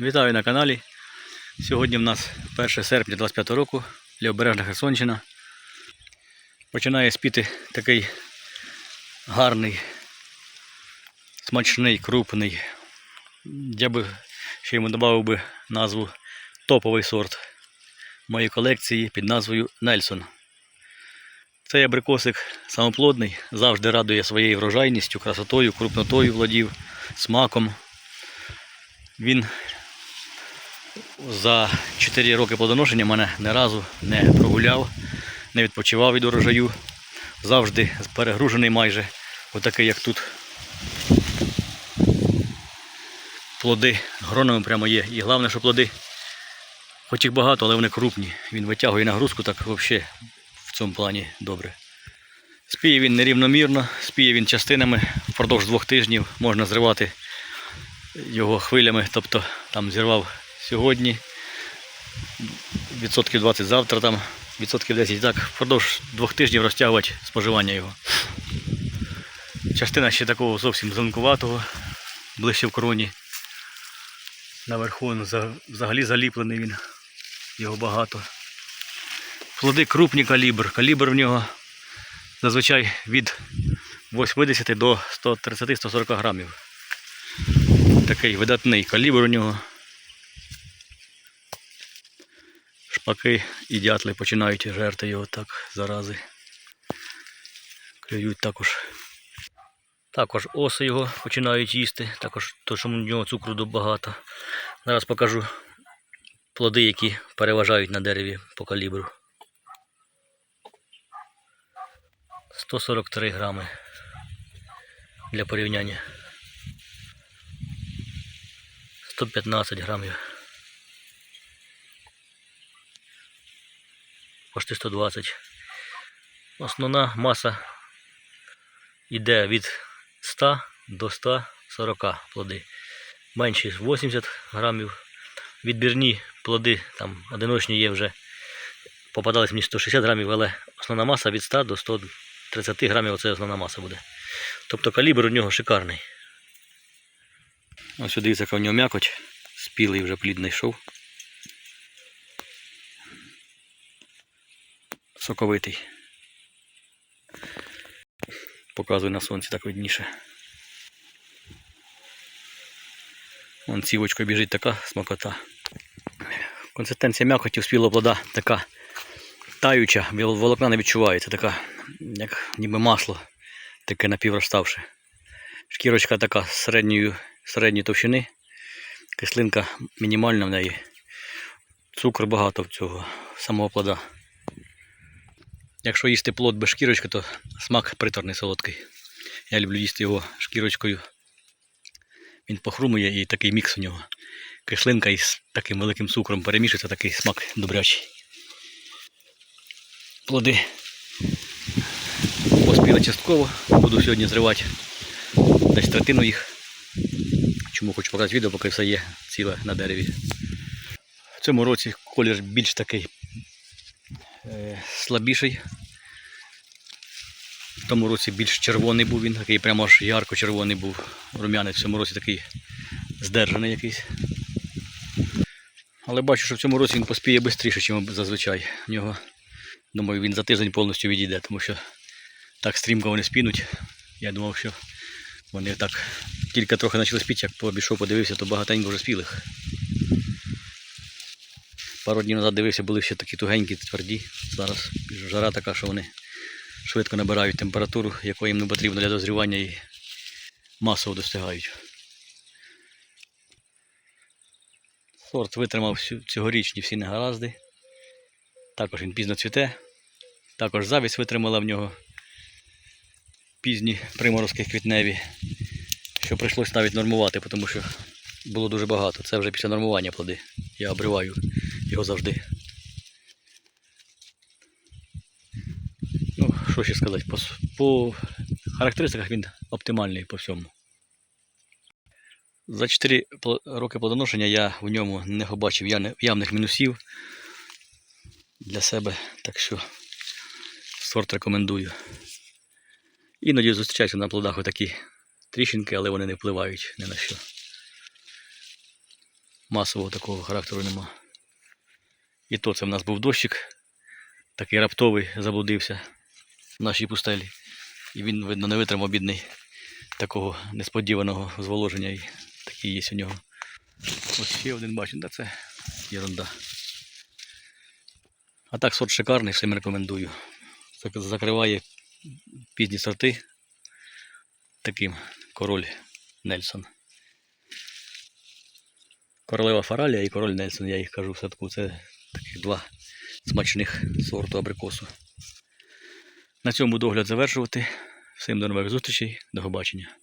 Вітаю на каналі. Сьогодні в нас 1 серпня 25 року, Лівобережна Херсонщина. Починає спіти такий гарний, смачний, крупний. Я би ще йому додав би назву топовий сорт моєї колекції під назвою Нельсон. Цей абрикосик самоплодний, завжди радує своєю врожайністю, красотою, крупнотою владів, смаком. Він за 4 роки плодоношення мене ні разу не прогуляв, не відпочивав від урожаю. Завжди перегружений майже, отакий як тут. Плоди гронами прямо є. І головне, що плоди, хоч їх багато, але вони крупні. Він витягує нагрузку, так взагалі в цьому плані добре. Спіє він нерівномірно, спіє він частинами впродовж двох тижнів можна зривати його хвилями, тобто там зірвав сьогодні, відсотків 20 завтра, там, відсотків 10 так, впродовж двох тижнів розтягувати споживання його. Частина ще такого зовсім зеленкуватого, ближче в кроні. Наверху він взагалі заліплений він, його багато. Плоди крупні калібр. Калібр в нього зазвичай від 80 до 130-140 грамів. Такий видатний калібр у нього. Шпаки і дятли починають жерти його так зарази. Клюють також. Також оси його починають їсти, також то, що в нього цукру багато. Зараз покажу плоди, які переважають на дереві по калібру. 143 грами для порівняння. 115 грамів. Почти 120. Основна маса йде від 100 до 140 плоди. Менші 80 грамів. Відбірні плоди, там одиночні є вже. Попадались мені 160 грамів, але основна маса від 100 до 130 грамів оце основна маса буде. Тобто калібр у нього шикарний. Ось дивіться, яка в нього м'якоть. Спілий вже плід знайшов. Соковитий. Показую на сонці так видніше. Вон цівочкою біжить така смакота. Консистенція м'якоті спілого плода така таюча, волокна не відчувається, така, як ніби масло, таке напіврозставше. Шкірочка така середньої, середньої товщини, кислинка мінімальна в неї. Цукру багато в цього самого плода. Якщо їсти плод без шкірочки, то смак приторний солодкий. Я люблю їсти його шкірочкою. Він похрумує і такий мікс у нього. Кислинка із таким великим цукром перемішується, такий смак добрячий. Плоди поспіли частково. Буду сьогодні зривати десь третину їх. Чому хочу показати відео, поки все є ціле на дереві. В цьому році колір більш такий слабіший. В тому році більш червоний був він, такий прямо аж ярко-червоний був рум'янець. В цьому році такий здержаний якийсь. Але бачу, що в цьому році він поспіє швидше, ніж зазвичай. В нього, думаю, він за тиждень повністю відійде, тому що так стрімко вони спінуть. Я думав, що вони так тільки трохи почали спіти, як пообійшов, подивився, то багатенько вже спілих. Пару днів назад дивився, були ще такі тугенькі, тверді. Зараз жара така, що вони швидко набирають температуру, якої їм не потрібно для дозрівання і масово достигають. Сорт витримав цьогорічні всі негаразди. Також він пізно цвіте. Також завість витримала в нього пізні приморозки квітневі, що прийшлось навіть нормувати, тому що було дуже багато. Це вже після нормування плоди. Я обриваю його завжди. Ну, що ще сказати, по, по характеристиках він оптимальний по всьому. За 4 роки плодоношення я в ньому не побачив явних мінусів для себе, так що сорт рекомендую. Іноді зустрічаються на плодах отакі тріщинки, але вони не впливають ні на що. масового такого характеру нема. І то це в нас був дощик, такий раптовий заблудився в нашій пустелі. І він, видно, не витримав бідний такого несподіваного зволоження. І такий є у нього. Ось ще один бачу, да це ерунда. А так сорт шикарний, всім рекомендую. Зак- Закриває пізні сорти таким король Нельсон. Королева Фаралія і король Нельсон, я їх кажу в садку. Це таких два смачних сорту абрикосу. На цьому буду огляд завершувати. Всім до нових зустрічей, до побачення.